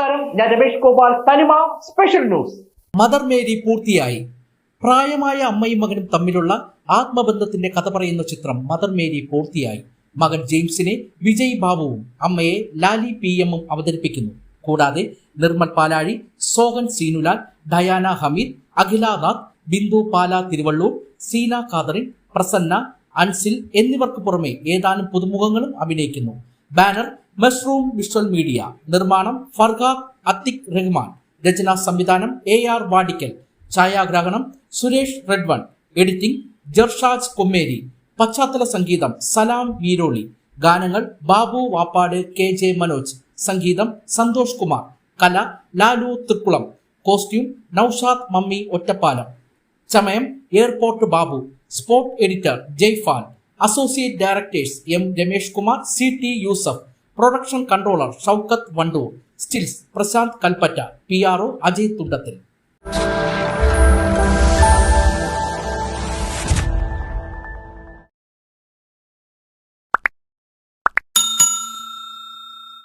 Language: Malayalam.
ഞാൻ രമേഷ് ഗോപാൽ. തനിമ സ്പെഷ്യൽ ന്യൂസ് മദർ മേരി പൂർത്തിയായി. പ്രായമായ അമ്മയും മകനും തമ്മിലുള്ള ആത്മബന്ധത്തിന്റെ കഥ പറയുന്ന ചിത്രം മദർ മേരി പൂർത്തിയായി. മകൻ ജെയിംസിനെ വിജയ് ബാബുവും അമ്മയെ ലാലി പി എമ്മും അവതരിപ്പിക്കുന്നു. കൂടാതെ നിർമ്മൽ പാലാഴി സോഹൻ സീനുലാൽ ഡയാന ഹമീദ് അഖില അഖിലാനാഥ് ബിന്ദു പാല തിരുവള്ളൂർ സീന കാതറിൻ പ്രസന്ന അൻസിൽ എന്നിവർക്ക് പുറമെ ഏതാനും പുതുമുഖങ്ങളും അഭിനയിക്കുന്നു. ബാനർ മഷ്റൂം വിഷ്വൽ മീഡിയ നിർമ്മാണം ഫർഹാദ് അത്തിക് റഹ്മാൻ. രചന സംവിധാനം എ ആർ വാഡിക്കൽ ഛായാഗ്രാഹണം സുരേഷ് റെഡ്വൺ. എഡിറ്റിംഗ് ജർഷാജ് കൊമ്മേരി. പശ്ചാത്തല സംഗീതം സലാം വീരോളി. ഗാനങ്ങൾ ബാബു വാപ്പാട് കെ ജെ മനോജ്. സംഗീതം സന്തോഷ് കുമാർ. കല ലാലു തൃക്കുളം. കോസ്റ്റ്യൂം നൌഷാദ് മമ്മി ഒറ്റപ്പാലം. ചമയം airport Babu. Spot editor Jaifan. Associate directors M Ramesh Kumar C T Yusuf production controller Shoukath Wandoor stills Prashanth Kalpetta P R O Ajay Thundathil.